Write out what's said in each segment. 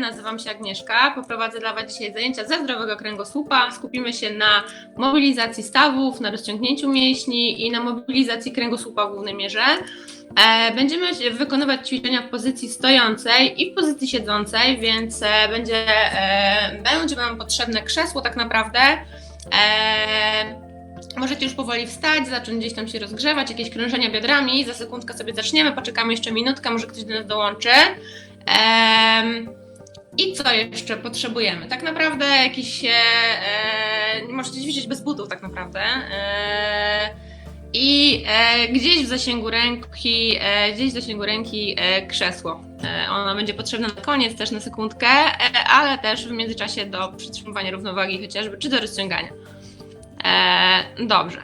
Nazywam się Agnieszka. Poprowadzę dla Was dzisiaj zajęcia ze zdrowego kręgosłupa. Skupimy się na mobilizacji stawów, na rozciągnięciu mięśni i na mobilizacji kręgosłupa w głównej mierze. E, Będziemy wykonywać ćwiczenia w pozycji stojącej i w pozycji siedzącej, więc e, będzie, e, będzie Wam potrzebne krzesło tak naprawdę. Możecie już powoli wstać, zacząć gdzieś tam się rozgrzewać, jakieś krążenia biodrami. Za sekundkę sobie zaczniemy, poczekamy jeszcze minutkę, może ktoś do nas dołączy. Em, I co jeszcze potrzebujemy? Tak naprawdę jakiś. E, e, możecie ćwiczyć bez butów, tak naprawdę. E, I e, gdzieś w zasięgu ręki, e, gdzieś w zasięgu ręki e, krzesło. E, ono będzie potrzebne na koniec, też na sekundkę, e, ale też w międzyczasie do przytrzymywania równowagi chociażby, czy do rozciągania. E, dobrze.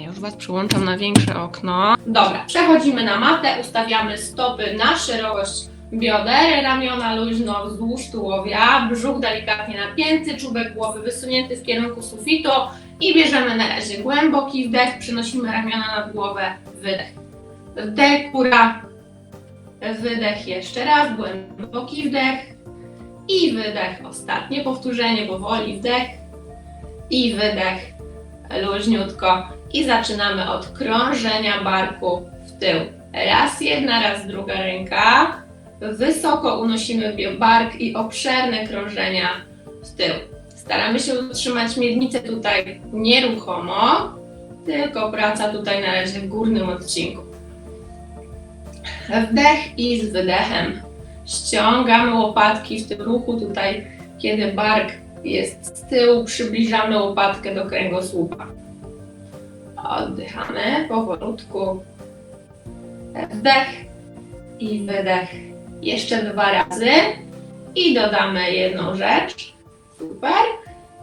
Ja już Was przyłączam na większe okno. Dobra, przechodzimy na matę, ustawiamy stopy na szerokość. Bioder, ramiona luźno wzdłuż tułowia, brzuch delikatnie napięty, czubek głowy wysunięty w kierunku sufitu. I bierzemy na razie głęboki wdech, przenosimy ramiona nad głowę, wydech. Wdech, góra, wydech jeszcze raz, głęboki wdech. I wydech. Ostatnie powtórzenie, powoli wdech i wydech luźniutko i zaczynamy od krążenia barku w tył. Raz jedna, raz druga ręka. Wysoko unosimy bark i obszerne krążenia w tył. Staramy się utrzymać miednicę tutaj nieruchomo, tylko praca tutaj na razie w górnym odcinku. Wdech i z wydechem ściągamy łopatki w tym ruchu tutaj, kiedy bark jest z tyłu, przybliżamy łopatkę do kręgosłupa. Oddychamy powolutku. Wdech i wydech. Jeszcze dwa razy. I dodamy jedną rzecz. Super.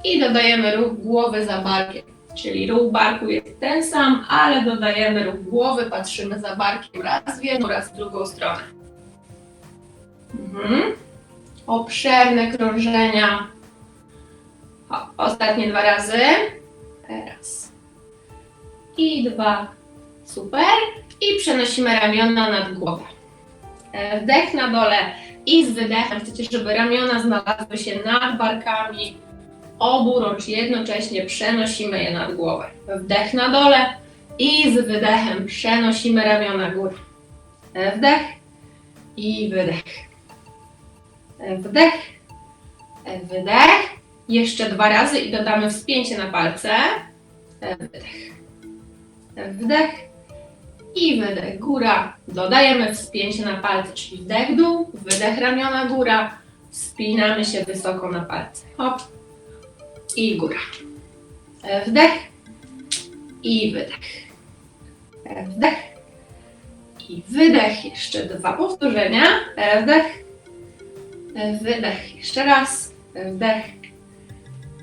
I dodajemy ruch głowy za barkiem. Czyli ruch barku jest ten sam, ale dodajemy ruch głowy, patrzymy za barkiem raz w jedną, raz w drugą stronę. Mhm. Obszerne krążenia. O, ostatnie dwa razy. Raz. I dwa. Super. I przenosimy ramiona nad głowę. E, Wdech na dole i z wydechem chcecie, żeby ramiona znalazły się nad barkami obu rącz jednocześnie przenosimy je nad głowę. Wdech na dole i z wydechem przenosimy ramiona górę. E, Wdech i wydech. E, Wdech, wydech. Jeszcze dwa razy i dodamy wspięcie na palce. E, Wydech. E, Wdech i wydech góra. Dodajemy wspięcie na palce, czyli wdech dół, wydech ramiona góra. Wspinamy się wysoko na palce. Hop i góra. E, Wdech i wydech. Wdech i wydech. Jeszcze dwa powtórzenia. Wdech, wydech. Jeszcze raz. Wdech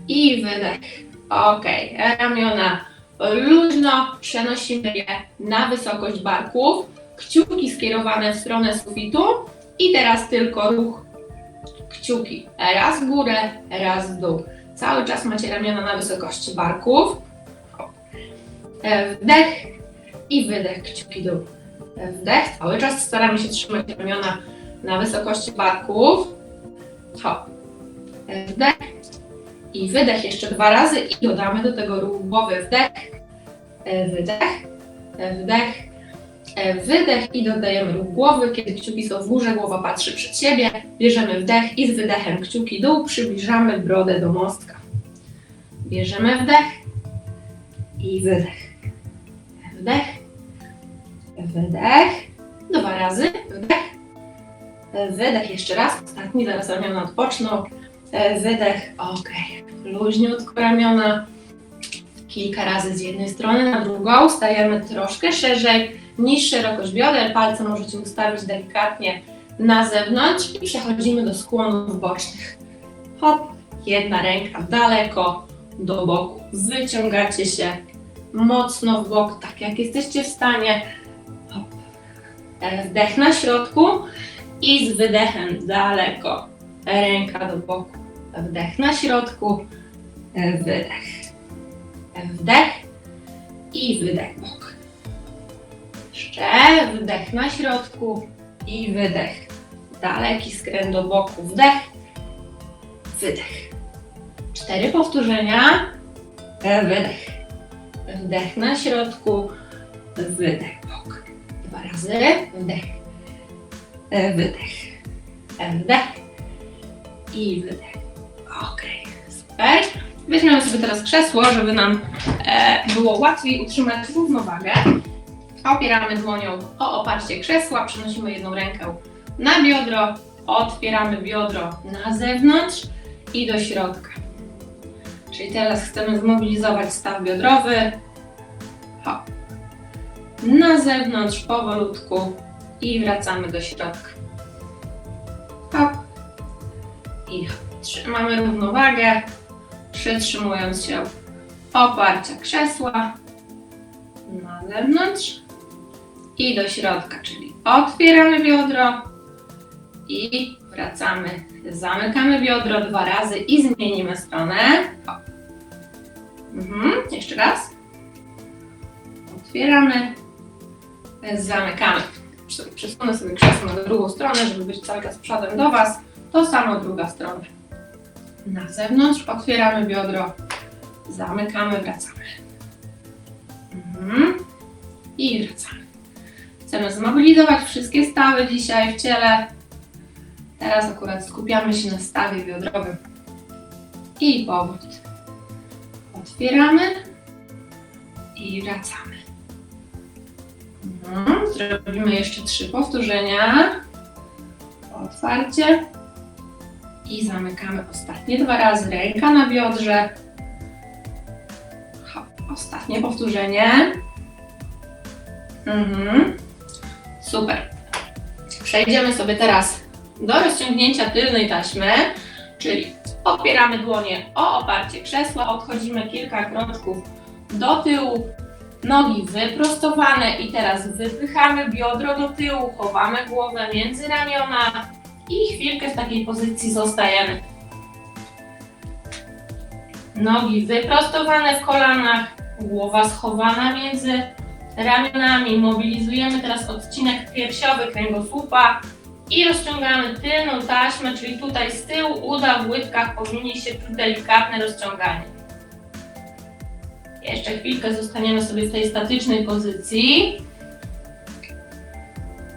i wydech. Ok, ramiona luźno przenosimy je na wysokość barków. Kciuki skierowane w stronę sufitu i teraz tylko ruch kciuki. Raz w górę, raz w dół. Cały czas macie ramiona na wysokości barków. Wdech i wydech, kciuki dół. Wdech, cały czas staramy się trzymać ramiona na wysokości barków. Hop. Wdech i wydech jeszcze dwa razy i dodamy do tego ruch głowy. Wdech, e, wydech, e, wdech, e, wydech i dodajemy ruch głowy, kiedy kciuki są w górze, głowa patrzy przed siebie, bierzemy wdech i z wydechem kciuki dół, przybliżamy brodę do mostka. Bierzemy wdech i wydech. Wdech, wydech, dwa razy, wdech, wydech jeszcze raz, ostatni, zaraz ramiona odpoczną, Wydech, ok. Luźniutko ramiona. Kilka razy z jednej strony na drugą. Stajemy troszkę szerzej niż szerokość bioder. Palce możecie ustawić delikatnie na zewnątrz i przechodzimy do skłonów bocznych. Hop, jedna ręka daleko do boku. Wyciągacie się mocno w bok, tak jak jesteście w stanie. Hop. E, Wdech na środku i z wydechem daleko ręka do boku. Wdech na środku, wydech. Wdech i wydech bok. Jeszcze wdech na środku i wydech. Daleki skręt do boku, wdech, wydech. Cztery powtórzenia, wydech. Wdech na środku, wydech, bok. Dwa razy, wdech, wydech, wdech i wydech. Okej, super. Weźmiemy sobie teraz krzesło, żeby nam e, było łatwiej utrzymać równowagę. Opieramy dłonią o oparcie krzesła, przenosimy jedną rękę na biodro, otwieramy biodro na zewnątrz i do środka. Czyli teraz chcemy zmobilizować staw biodrowy. Hop. Na zewnątrz powolutku i wracamy do środka. Hop. I hop. Trzymamy równowagę, przytrzymując się oparcia krzesła na zewnątrz i do środka, czyli otwieramy biodro i wracamy. Zamykamy biodro dwa razy i zmienimy stronę. Mhm. Jeszcze raz. Otwieramy, zamykamy. Prze- Przesunę sobie krzesło na drugą stronę, żeby być cały czas przodem do Was. To samo druga strona. Na zewnątrz otwieramy biodro, zamykamy, wracamy. Mhm. I wracamy. Chcemy zmobilizować wszystkie stawy dzisiaj w ciele. Teraz akurat skupiamy się na stawie biodrowym. I powrót. Otwieramy i wracamy. Mhm. Zrobimy jeszcze trzy powtórzenia. Otwarcie i zamykamy ostatnie dwa razy. Ręka na biodrze. Ostatnie powtórzenie. Mhm. Super. Przejdziemy sobie teraz do rozciągnięcia tylnej taśmy, czyli opieramy dłonie o oparcie krzesła, odchodzimy kilka kroczków do tyłu, nogi wyprostowane i teraz wypychamy biodro do tyłu, chowamy głowę między ramiona i chwilkę w takiej pozycji zostajemy. Nogi wyprostowane w kolanach, głowa schowana między ramionami. Mobilizujemy teraz odcinek piersiowy kręgosłupa i rozciągamy tylną taśmę, czyli tutaj z tyłu uda w łydkach powinien się czuć delikatne rozciąganie. Jeszcze chwilkę zostaniemy sobie w tej statycznej pozycji.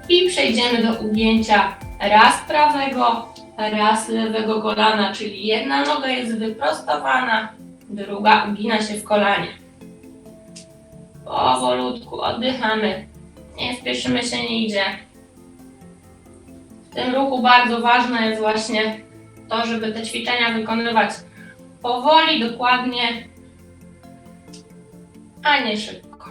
I przejdziemy do ugięcia raz prawego, raz lewego kolana, czyli jedna noga jest wyprostowana, druga ugina się w kolanie. Powolutku oddychamy. Nie spieszymy się nigdzie. W tym ruchu bardzo ważne jest właśnie to, żeby te ćwiczenia wykonywać powoli, dokładnie, a nie szybko.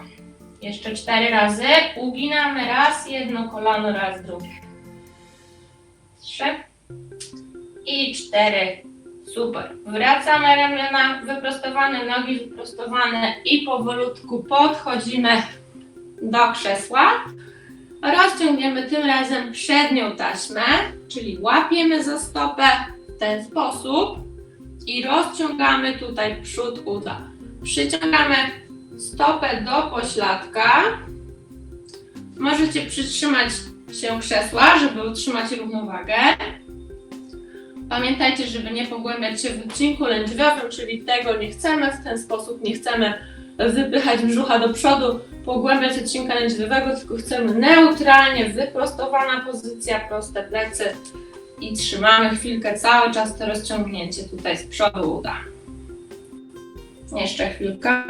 Jeszcze cztery razy. Uginamy raz jedno kolano, raz drugie. Trzy i cztery. Super. Wracamy ramiona wyprostowane, nogi wyprostowane i powolutku podchodzimy do krzesła. Rozciągniemy tym razem przednią taśmę, czyli łapiemy za stopę w ten sposób i rozciągamy tutaj przód uda. Przyciągamy stopę do pośladka. Możecie przytrzymać się krzesła, żeby utrzymać równowagę. Pamiętajcie, żeby nie pogłębiać się w odcinku lędźwiowym, czyli tego nie chcemy w ten sposób, nie chcemy wypychać brzucha do przodu, pogłębiać odcinka lędźwiowego, tylko chcemy neutralnie, wyprostowana pozycja, proste plecy i trzymamy chwilkę, cały czas to rozciągnięcie tutaj z przodu uda. Jeszcze chwilkę.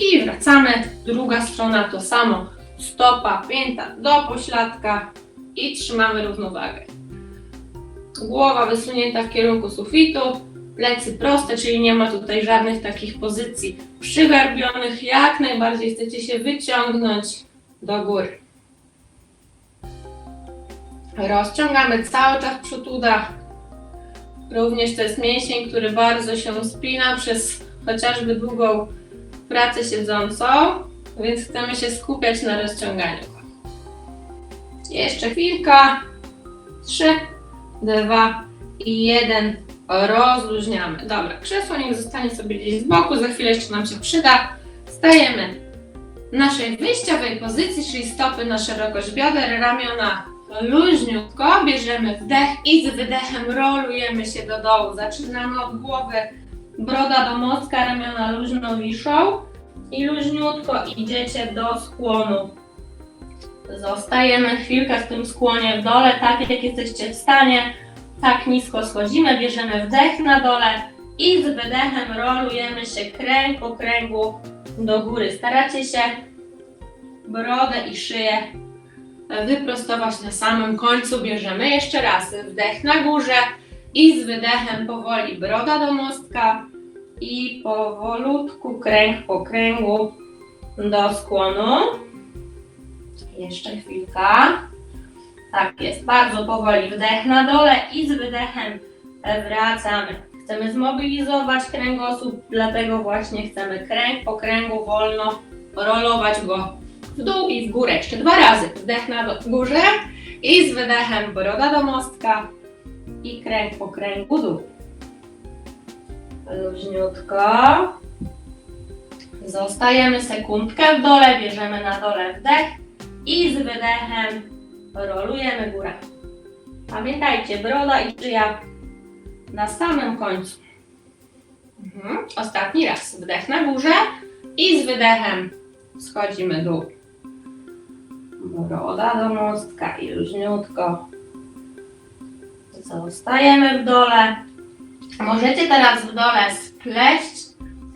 I wracamy. Druga strona to samo. Stopa, pięta do pośladka i trzymamy równowagę. Głowa wysunięta w kierunku sufitu, plecy proste, czyli nie ma tutaj żadnych takich pozycji przygarbionych. Jak najbardziej chcecie się wyciągnąć do góry. Rozciągamy cały czas przód uda. Również to jest mięsień, który bardzo się spina przez chociażby długą pracę siedzącą, więc chcemy się skupiać na rozciąganiu. Jeszcze chwilka. Trzy, dwa i jeden. Rozluźniamy. Dobra, krzesło niech zostanie sobie gdzieś z boku, za chwilę jeszcze nam się przyda. Stajemy naszej wyjściowej pozycji, czyli stopy na szerokość bioder, ramiona luźniutko. Bierzemy wdech i z wydechem rolujemy się do dołu. Zaczynamy od głowy, broda do mostka, ramiona luźno wiszą i luźniutko idziecie do skłonu. Zostajemy chwilkę w tym skłonie w dole, tak jak jesteście w stanie. Tak nisko schodzimy, bierzemy wdech na dole i z wydechem rolujemy się kręg po kręgu do góry. Staracie się brodę i szyję wyprostować na samym końcu. Bierzemy jeszcze raz wdech na górze i z wydechem powoli broda do mostka i powolutku kręg po kręgu do skłonu. Jeszcze chwilka. Tak jest, bardzo powoli wdech na dole i z wydechem wracamy. Chcemy zmobilizować kręgosłup, dlatego właśnie chcemy kręg po kręgu wolno rolować go w dół i w górę. Jeszcze dwa razy. Wdech na górze i z wydechem broda do mostka i kręg po kręgu dół. Luźniutko. Zostajemy sekundkę w dole, bierzemy na dole wdech i z wydechem rolujemy górę. Pamiętajcie, broda i szyja na samym końcu. Mhm. Ostatni raz. Wdech na górze i z wydechem schodzimy dół. Broda do mostka i luźniutko. Zostajemy w dole. Możecie teraz w dole spleść,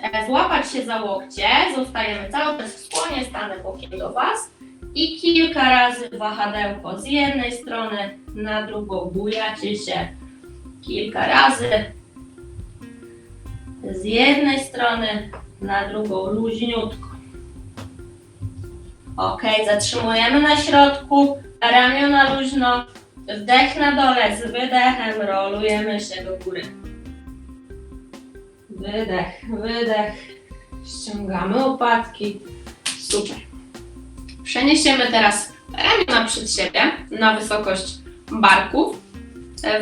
e, złapać się za łokcie. Zostajemy cały czas w skłonie, stanę bokiem do Was. I kilka razy wahadełko z jednej strony na drugą bujacie się. Kilka razy z jednej strony na drugą luźniutko. Ok, zatrzymujemy na środku, ramiona luźno, wdech na dole, z wydechem rolujemy się do góry. Wydech, wydech, ściągamy łopatki, super. Przeniesiemy teraz ramiona przed siebie na wysokość barków.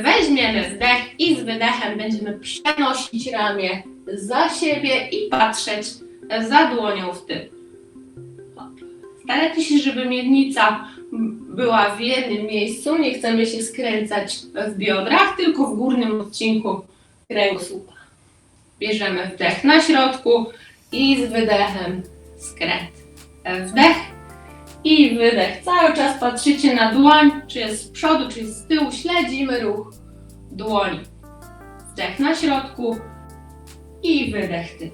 Weźmiemy wdech i z wydechem będziemy przenosić ramię za siebie i patrzeć za dłonią w tył. Starajcie się, żeby miednica była w jednym miejscu. Nie chcemy się skręcać w biodrach, tylko w górnym odcinku kręgosłupa. Bierzemy wdech na środku i z wydechem skręt. Wdech i wydech. Cały czas patrzycie na dłoń, czy jest z przodu, czy jest z tyłu. Śledzimy ruch dłoni. Wdech na środku i wydech tył.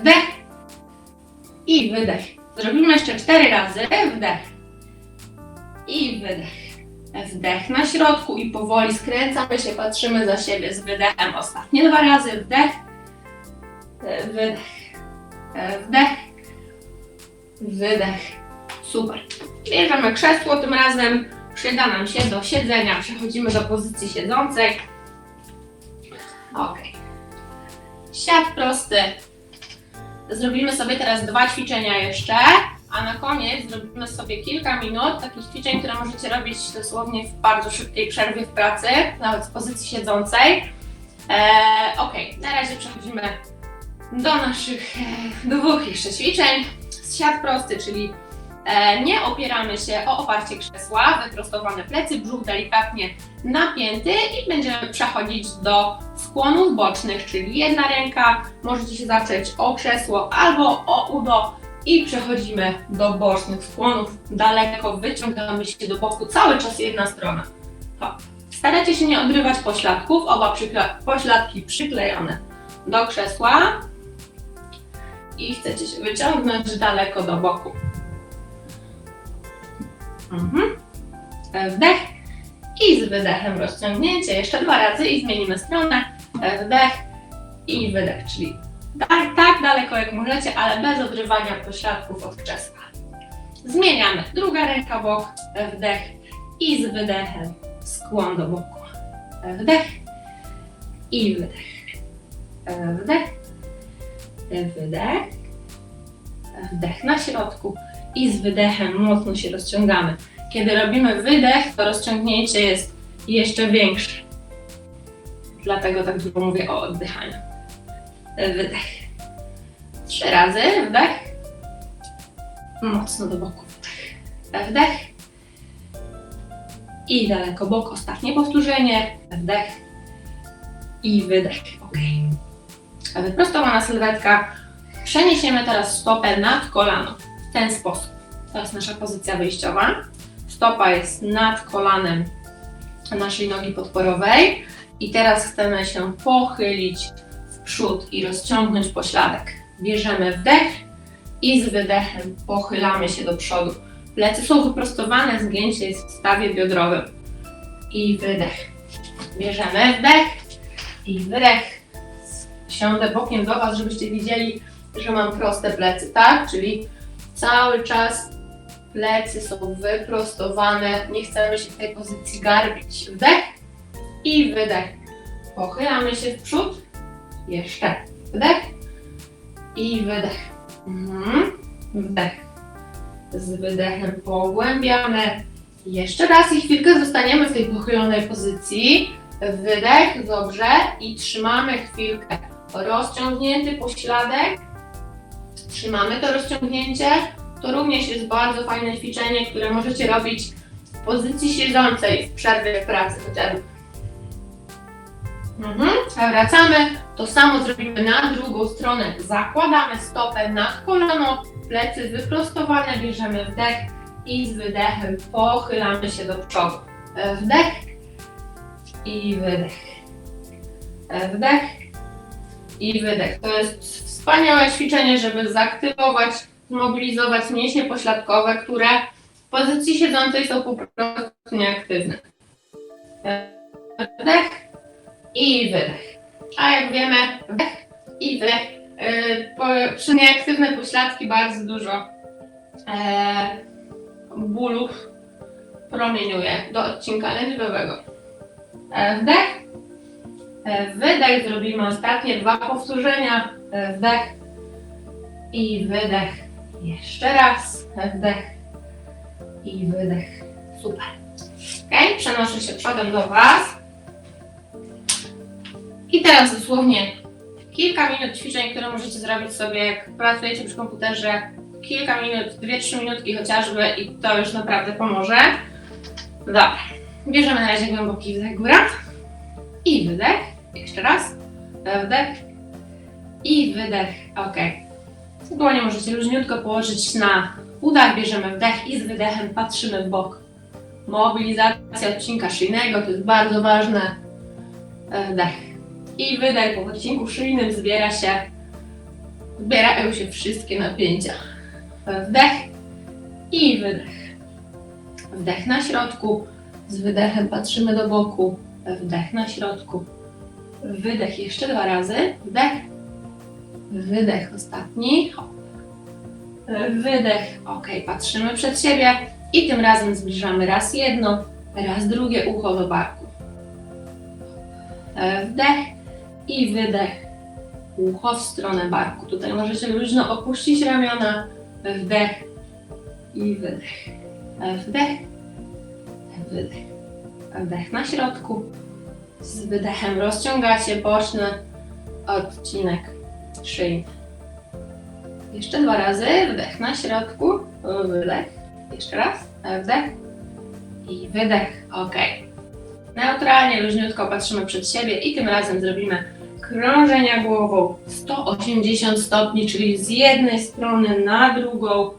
Wdech i wydech. Zrobimy jeszcze cztery razy. Wdech i wydech. Wdech na środku i powoli skręcamy się, patrzymy za siebie z wydechem. Ostatnie dwa razy. Wdech, wydech, wdech, wydech. Super. Bierzemy krzesło, tym razem przyda nam się do siedzenia. Przechodzimy do pozycji siedzącej. Ok. Siad prosty. Zrobimy sobie teraz dwa ćwiczenia jeszcze, a na koniec zrobimy sobie kilka minut takich ćwiczeń, które możecie robić dosłownie w bardzo szybkiej przerwie w pracy, nawet w pozycji siedzącej. Eee, ok, na razie przechodzimy do naszych e, dwóch jeszcze ćwiczeń. Siad prosty, czyli E, Nie opieramy się o oparcie krzesła, wyprostowane plecy, brzuch delikatnie napięty i będziemy przechodzić do skłonów bocznych, czyli jedna ręka, możecie się zacząć o krzesło albo o udo i przechodzimy do bocznych skłonów. Daleko wyciągamy się do boku, cały czas jedna strona. Hop. Starajcie się nie odrywać pośladków, oba pośladki przyklejone do krzesła i chcecie się wyciągnąć daleko do boku. Mhm. E, Wdech i z wydechem rozciągnięcie. Jeszcze dwa razy i zmienimy stronę. E, Wdech i wydech, czyli tak, tak daleko jak możecie, ale bez odrywania pośladków od krzesła. Zmieniamy. Druga ręka bok, wdech i z wydechem skłon do boku. Wdech i wydech. Wdech, wydech, wdech na środku i z wydechem mocno się rozciągamy. Kiedy robimy wydech, to rozciągnięcie jest jeszcze większe. Dlatego tak dużo mówię o oddychaniu. Wydech. Trzy razy wdech Mocno do boku. Wdech. Wdech. I daleko bok. Ostatnie powtórzenie. Wdech. I wydech. Ok. Wyprostowana sylwetka. Przeniesiemy teraz stopę nad kolano. W ten sposób. To jest nasza pozycja wyjściowa. Stopa jest nad kolanem naszej nogi podporowej. I teraz chcemy się pochylić przód i rozciągnąć pośladek. Bierzemy wdech i z wydechem pochylamy się do przodu. Plecy są wyprostowane, zgięcie jest w stawie biodrowym. I wydech. Bierzemy wdech i wydech. Siądę bokiem do Was, żebyście widzieli, że mam proste plecy, tak? Czyli cały czas plecy są wyprostowane. Nie chcemy się w tej pozycji garbić. Wdech i wydech. Pochylamy się w przód. Jeszcze. Wdech i wydech. Mhm. Wdech. Z wydechem pogłębiamy. Jeszcze raz i chwilkę zostaniemy w tej pochylonej pozycji. Wydech, dobrze. I trzymamy chwilkę. Rozciągnięty pośladek. Trzymamy to rozciągnięcie. To również jest bardzo fajne ćwiczenie, które możecie robić w pozycji siedzącej w przerwie pracy. Mhm. Wracamy. To samo zrobimy na drugą stronę. Zakładamy stopę nad kolano, plecy wyprostowane, bierzemy wdech i z wydechem pochylamy się do przodu. E, Wdech i wydech. E, Wdech i wydech. To jest wspaniałe ćwiczenie, żeby zaktywować, zmobilizować mięśnie pośladkowe, które w pozycji siedzącej są po prostu nieaktywne. E, Wdech i wydech. A jak wiemy, wdech i wydech. Yy, po, przy nieaktywne pośladki bardzo dużo e, bólów promieniuje do odcinka lędźwiowego. E, wdech. E, wydech. Zrobimy ostatnie dwa powtórzenia. Wdech i wydech. Jeszcze raz. Wdech i wydech. Super. Ok, przenoszę się przodem do Was. I teraz dosłownie kilka minut ćwiczeń, które możecie zrobić sobie, jak pracujecie przy komputerze. Kilka minut, 2-3 minutki chociażby i to już naprawdę pomoże. Dobra, bierzemy na razie głęboki wdech góra i wydech. Jeszcze raz. Wdech i wydech. Ok. Dłonie możecie luźniutko położyć na udach. Bierzemy wdech i z wydechem patrzymy w bok. Mobilizacja odcinka szyjnego to jest bardzo ważne. Wdech i wydech po odcinku szyjnym zbiera się, zbierają się wszystkie napięcia. Wdech i wydech. Wdech na środku, z wydechem patrzymy do boku, wdech na środku, wydech jeszcze dwa razy, wdech, wydech ostatni, hop. wydech, ok, patrzymy przed siebie i tym razem zbliżamy raz jedno, raz drugie ucho do barku. Wdech i wydech. Ucho w stronę barku. Tutaj możecie luźno opuścić ramiona. Wdech i wydech. Wdech, wydech. Wdech na środku. Z wydechem rozciągacie boczny odcinek szyjny. Jeszcze dwa razy. Wdech na środku. Wydech. Jeszcze raz. Wdech i wydech. Ok. Neutralnie, luźniutko patrzymy przed siebie i tym razem zrobimy krążenia głową 180 stopni, czyli z jednej strony na drugą.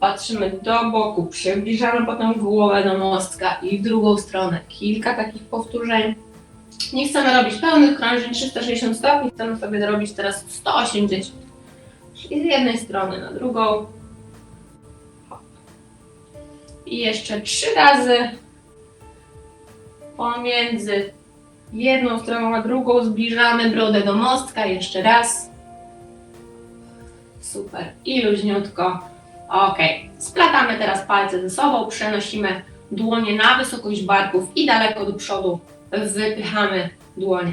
Patrzymy do boku, przybliżamy potem głowę do mostka i w drugą stronę. Kilka takich powtórzeń. Nie chcemy robić pełnych krążeń 360 stopni, chcemy sobie zrobić teraz 180. Czyli z jednej strony na drugą. I jeszcze trzy razy pomiędzy jedną stroną a drugą zbliżamy brodę do mostka, jeszcze raz. Super. I luźniutko. Ok. Splatamy teraz palce ze sobą, przenosimy dłonie na wysokość barków i daleko do przodu wypychamy dłonie.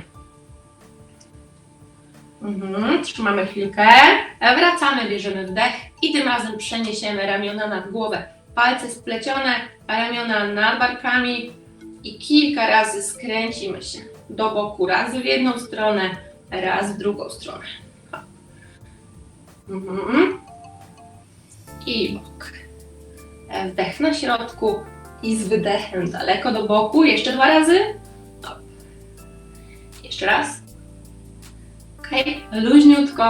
Mhm, trzymamy chwilkę, wracamy, bierzemy wdech i tym razem przeniesiemy ramiona nad głowę. Palce splecione, ramiona nad barkami, i kilka razy skręcimy się do boku, raz w jedną stronę, raz w drugą stronę. Mhm. i bok. Wdech na środku i z wydechem daleko do boku. Jeszcze dwa razy. Jeszcze raz. Ok, luźniutko.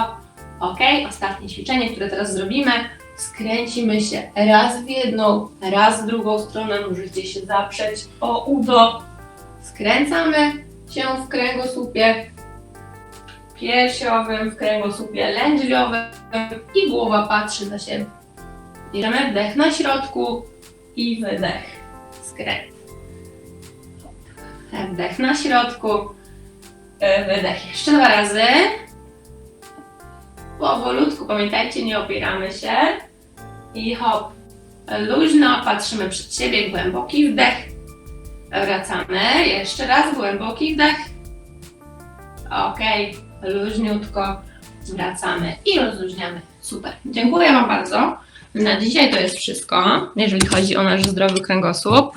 Ok, ostatnie ćwiczenie, które teraz zrobimy. Skręcimy się raz w jedną, raz w drugą stronę. Możecie się zaprzeć o udo. Skręcamy się w kręgosłupie piersiowym, w kręgosłupie lędźwiowym i głowa patrzy na siebie. Bierzemy wdech na środku i wydech. Skręt. Wdech na środku. e, Wydech jeszcze dwa razy. Powolutku, pamiętajcie, nie opieramy się. I hop. Luźno, patrzymy przed siebie, głęboki wdech. Wracamy. Jeszcze raz głęboki wdech. Ok, luźniutko wracamy i rozluźniamy. Super. Dziękuję Wam bardzo. Na dzisiaj to jest wszystko, jeżeli chodzi o nasz zdrowy kręgosłup.